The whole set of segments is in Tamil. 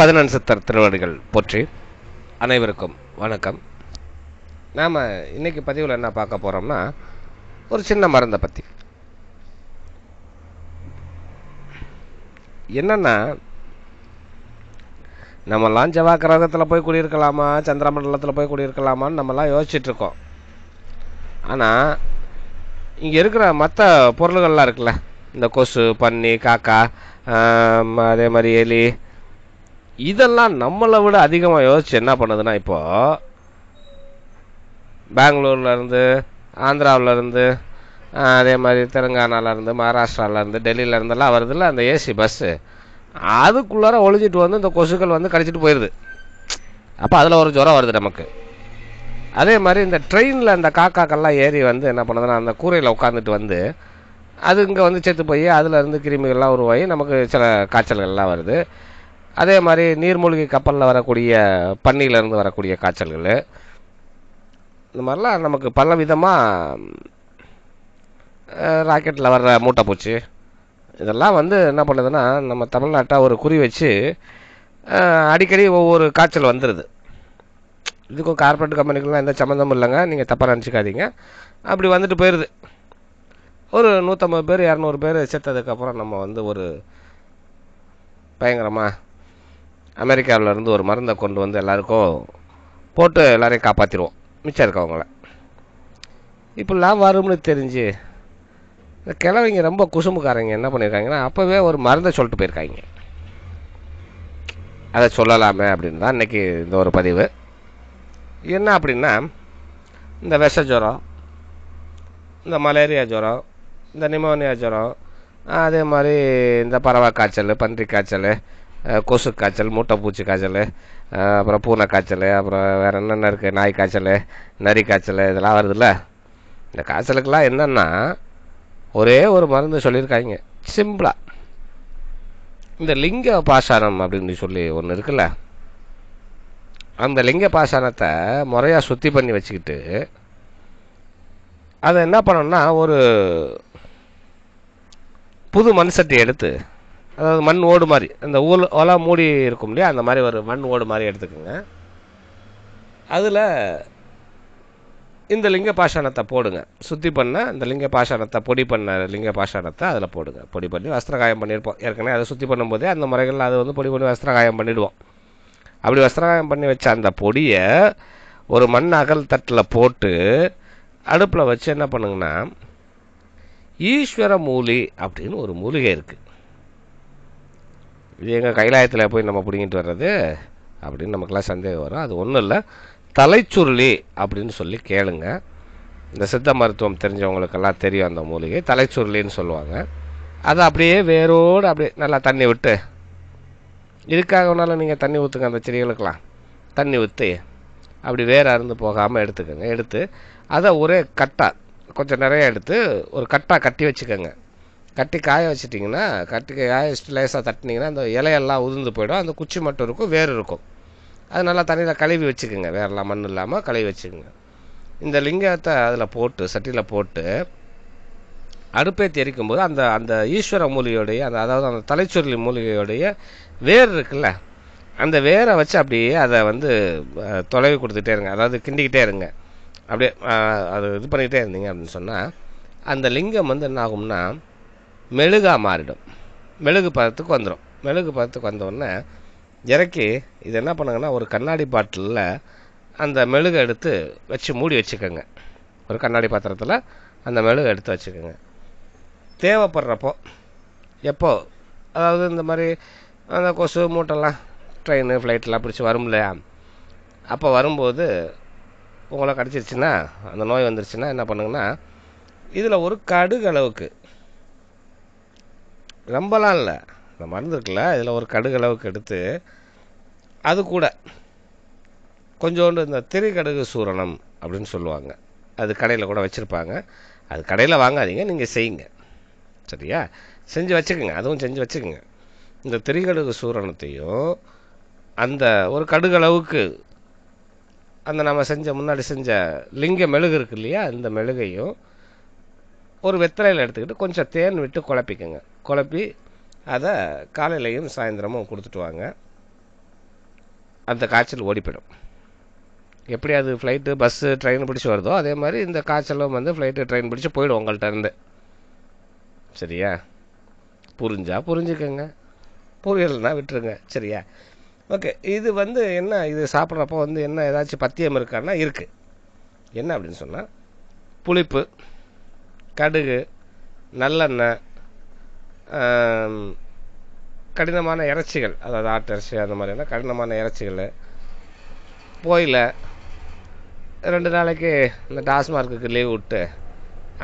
பதினெண் சித்தர் திருவடிகள் போற்றி அனைவருக்கும் வணக்கம். நாம் இன்னைக்கு பதிவில் என்ன பார்க்க போகிறோம்னா ஒரு சின்ன மருந்தை பற்றி என்னென்னா நம்மலாம் செவ்வாய் கிரகத்தில் போய் குடியிருக்கலாமா சந்திரமண்டலத்தில் போய் குடியிருக்கலாமான்னு நம்மலாம் யோசிச்சிட்டுருக்கோம் ஆனால் இங்கே இருக்கிற மற்ற பொருள்கள்லாம் இருக்குல்ல இந்த கொசு பன்னி காக்கா அதே மாதிரி எலி இதெல்லாம் நம்மளை விட அதிகமாக யோசிச்சு என்ன பண்ணுதுன்னா இப்போது பெங்களூர்லேருந்து ஆந்திராவிலேருந்து இருந்து அதே மாதிரி தெலுங்கானால மகாராஷ்டிராவிலேருந்து டெல்லியிலேருந்துலாம் வருதுல்ல அந்த ஏசி பஸ்ஸு அதுக்குள்ளார ஒழிஞ்சிட்டு வந்து இந்த கொசுக்கள் வந்து கடிச்சிட்டு போயிடுது அப்போ அதில் ஒரு ஜுரம் வருது நமக்கு. அதே மாதிரி இந்த ட்ரெயினில் அந்த காக்காக்கள்லாம் ஏறி வந்து என்ன பண்ணுதுன்னா அந்த கூரையில் உட்காந்துட்டு வந்து அது இங்கே வந்து செத்து போய் அதுலேருந்து கிருமிகள்லாம் உருவாகி நமக்கு சில காய்ச்சல்கள்லாம் வருது. அதே மாதிரி நீர்மூழ்கி கப்பலில் வரக்கூடிய பன்னியிலேருந்து வரக்கூடிய காய்ச்சல்கள். இந்த மாதிரிலாம் நமக்கு பல விதமாக ராக்கெட்டில் வர்ற மூட்டைப்பூச்சி. இதெல்லாம் வந்து என்ன பண்ணுதுன்னா நம்ம தமிழ்நாட்டை ஒரு குறி வச்சு அடிக்கடி ஒவ்வொரு காய்ச்சல் வந்துடுது இதுக்கும் கார்ப்பரேட் கம்பெனிக்கெலாம் எந்த சம்மந்தமும் இல்லைங்க. நீங்கள் தப்பாக நினச்சிக்காதீங்க. அப்படி வந்துட்டு போயிடுது ஒரு நூற்றம்பது பேர் இரநூறு பேர் செத்ததுக்கப்புறம் நம்ம வந்து ஒரு பயங்கரமாக அமெரிக்காவிலேருந்து ஒரு மருந்தை கொண்டு வந்து எல்லாருக்கும் போட்டு எல்லாரையும் காப்பாற்றிடுவோம் மிச்சம் இருக்கவங்கள. இப்படிலாம் வரும்னு தெரிஞ்சு இந்த கிழவிங்க ரொம்ப குசும்புக்காரங்க. என்ன பண்ணியிருக்காங்கன்னா அப்போவே ஒரு மருந்தை சொல்லிட்டு போயிருக்காங்க. அதை சொல்லலாமே அப்படின்னு தான் இன்னைக்கு இந்த ஒரு பதிவு. என்ன அப்படின்னா இந்த விஷ ஜுரம் இந்த மலேரியா ஜுரம் இந்த நிமோனியா ஜுரம் அதே மாதிரி இந்த பறவை காய்ச்சல் பன்றி காய்ச்சல் கொசு காய்ச்சல் மூட்டைப்பூச்சி காய்ச்சல் அப்புறம் பூனை காய்ச்சல் அப்புறம் வேறு என்னென்ன இருக்குது நாய் காய்ச்சல் நரி காய்ச்சல் இதெல்லாம் வருதுல்ல? இந்த காய்ச்சலுக்கெல்லாம் என்னென்னா ஒரே ஒரு மருந்து சொல்லியிருக்காங்க. சிம்பிளாக இந்த லிங்க பாஷாணம் அப்படின்னு சொல்லி ஒன்று இருக்குல்ல? அந்த லிங்க பாஷாணத்தை முறையாக சுத்தி பண்ணி வச்சுக்கிட்டு அதை என்ன பண்ணணும்னா ஒரு புது மண் சட்டி எடுத்து அதாவது மண் ஓடு மாதிரி அந்த ஊல் ஒலா மூடி இருக்கும் இல்லையா அந்த மாதிரி ஒரு மண் ஓடு மாதிரி எடுத்துக்கோங்க. அதில் இந்த லிங்க பாஷாணத்தை போடுங்க. சுத்தி பண்ண இந்த லிங்க பாஷாணத்தை பொடி பண்ண லிங்க பாஷாணத்தை அதில் போடுங்க. பொடி பண்ணி வஸ்திரகாயம் பண்ணியிருப்போம் ஏற்கனவே அதை சுத்தி பண்ணும்போதே அந்த முறைகளில் அதை வந்து பொடி பண்ணி வஸ்திரகாயம் பண்ணிவிடுவோம் அப்படி வஸ்திரகாயம் பண்ணி வச்ச அந்த பொடியை ஒரு மண் அகல் தட்டில் போட்டு அடுப்பில் வச்சு என்ன பண்ணுங்கன்னா ஈஸ்வர மூலி அப்படின்னு ஒரு மூலிகை இருக்குது இது எங்கள் கைலாயத்தில் போய் நம்ம பிடிங்கிட்டு வர்றது அப்படின்னு நமக்கெல்லாம் சந்தேகம் வரும். அது ஒன்றும் இல்லை. தலைச்சுருளி அப்படின்னு சொல்லி கேளுங்க. இந்த சித்த மருத்துவம் தெரிஞ்சவங்களுக்கெல்லாம் தெரியும் அந்த மூலிகை. தலைச்சுருளின்னு சொல்லுவாங்க. அதை அப்படியே வேரோடு அப்படியே நல்லா தண்ணி விட்டு இதுக்காக வேணாலும் நீங்கள் தண்ணி ஊற்றுங்க அந்த செடிகளுக்கெல்லாம். தண்ணி ஊற்றி அப்படி வேற அருந்து போகாமல் எடுத்துக்கோங்க. எடுத்து அதை ஒரே கட்டா கொஞ்சம் நிறையா எடுத்து ஒரு கட்டா கட்டி வச்சுக்கோங்க. கட்டி காய வச்சிட்டிங்கன்னா கட்டி காய வச்சுட்டு லேசாக தட்டினீங்கன்னா அந்த இலையெல்லாம் உதிர்ந்து போயிடும். அந்த குச்சி மட்டும் இருக்கும் வேர் இருக்கும். அது நல்லா தண்ணியில் கழுவி வச்சுக்கோங்க. வேறெல்லாம் மண் இல்லாமல் கழுவி வச்சுக்கோங்க. இந்த லிங்கத்தை அதில் போட்டு சட்டியில் போட்டு அடுப்பேத்தி எரிக்கும்போது அந்த அந்த ஈஸ்வர மூலிகையுடைய அந்த அதாவது அந்த தலைச்சுருளி மூலிகையுடைய வேர் இருக்குல்ல அந்த வேரை வச்சு அப்படியே அதை வந்து தொலைவி கொடுத்துட்டே இருங்க. அதாவது கிண்டிக்கிட்டே இருங்க. அப்படியே அது இது பண்ணிக்கிட்டே இருந்தீங்க அப்படின்னு சொன்னால் அந்த லிங்கம் வந்து என்ன ஆகும்னா மெழுகா மாறிடும். மெழுகு பதத்துக்கு வந்துடும் மெழுகு பதத்துக்கு வந்தோடனே இறக்கி இது என்ன பண்ணுங்கன்னா ஒரு கண்ணாடி பாட்டிலில் அந்த மெழுகை எடுத்து வச்சு மூடி வச்சுக்கோங்க. ஒரு கண்ணாடி பாத்திரத்தில் அந்த மெழுகை எடுத்து வச்சுக்கோங்க. தேவைப்படுறப்போ எப்போ அதாவது இந்த மாதிரி அந்த கொசு மூட்டைலாம் ட்ரெயின் ஃப்ளைட்லாம் பிடிச்சி வரும் இல்லையா? அப்போ வரும்போது உங்களை கிடச்சிருச்சுன்னா அந்த நோய் வந்துருச்சுன்னா என்ன பண்ணுங்கன்னா இதில் ஒரு கடுகு அளவுக்கு ரொம்பலாம் இல்லை. இந்த மருந்து இருக்குல்ல இதில் ஒரு கடுகு அளவுக்கு எடுத்து அது கூட கொஞ்சோண்டு இந்த திரிகடுகு சூரணம் அப்படின்னு சொல்லுவாங்க. அது கடையில் கூட வச்சுருப்பாங்க. அது கடையில் வாங்காதீங்க நீங்கள் செய்யுங்க. சரியா? செஞ்சு வச்சுக்கோங்க. அதுவும் செஞ்சு வச்சுக்கோங்க. இந்த திரிகடுகு சூரணத்தையும் அந்த ஒரு கடுகு அளவுக்கு அந்த நம்ம செஞ்ச முன்னாடி செஞ்ச லிங்க மெழுகு இருக்கு இல்லையா? இந்த மெழுகையும் ஒரு வெத்தலையில் எடுத்துக்கிட்டு கொஞ்சம் தேன் விட்டு குழப்பிக்கோங்க. குழப்பி அதை காலையிலையும் சாயந்தரமும் கொடுத்துட்டு வாங்க. அந்த காய்ச்சல் ஓடி போயிடும் எப்படி அது ஃப்ளைட்டு பஸ்ஸு ட்ரெயின் பிடிச்சி வருதோ அதே மாதிரி இந்த காய்ச்சலும் வந்து ஃப்ளைட்டு ட்ரெயின் பிடிச்சி போயிடும் உங்கள்கிட்ட இருந்து. சரியா? புரிஞ்சா புரிஞ்சுக்கோங்க. புரியலைன்னா விட்டுருங்க. சரியா? ஓகே இது வந்து என்ன இது சாப்பிட்றப்போ வந்து என்ன ஏதாச்சும் பத்தியம் இருக்கான்னா இருக்குது என்ன அப்படின்னு சொன்னால் புளிப்பு. கடுகு நல்லெண்ணெய் கடினமான இறைச்சிகள் அதாவது ஆட்டு இறைச்சி அந்த மாதிரியான கடினமான இறைச்சிகள் போயில் ரெண்டு நாளைக்கு இந்த டாஸ்மார்க்குக்கு லீவ் விட்டு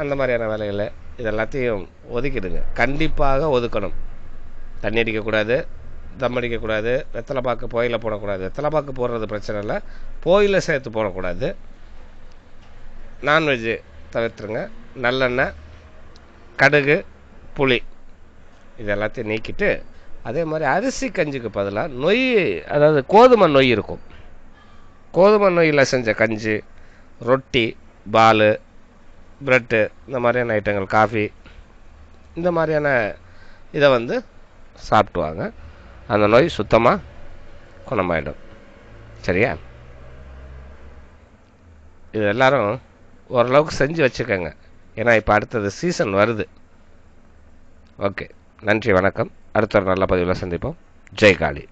அந்த மாதிரியான வேலைகளை இது எல்லாத்தையும் ஒதுக்கிடுங்க. கண்டிப்பாக ஒதுக்கணும். தண்ணி அடிக்கக்கூடாது தம் அடிக்கக்கூடாது வெத்தலை பாக்கு போயில போடக்கூடாது. வெத்தலை பாக்கு போடுறது பிரச்சனை இல்லை போயில சேர்த்து போடக்கூடாது. நான்வெஜ்ஜு தவிர்த்துருங்க. நல்லெண்ணெய் கடுகு புளி இது எல்லாத்தையும் நீக்கிட்டு அதே மாதிரி அரிசி கஞ்சிக்கு பதிலாக நொய் அதாவது கோதுமை நொய் இருக்கும். கோதுமை நொய்யில் செஞ்ச கஞ்சி ரொட்டி பால் ப்ரெட்டு இந்த மாதிரியான ஐட்டங்கள் காஃபி இந்த மாதிரியான இதை வந்து சாப்பிட்டுவாங்க. அந்த நோய் சுத்தமாக குணமாயிடும். சரியா? இது எல்லாரும் ஓரளவுக்கு செஞ்சு வச்சுக்கோங்க. ஏன்னா இப்போ அடுத்தது சீசன் வருது. ஓகே நன்றி வணக்கம். அடுத்த ஒரு நல்ல பதிவில் சந்திப்போம். ஜெய் காளி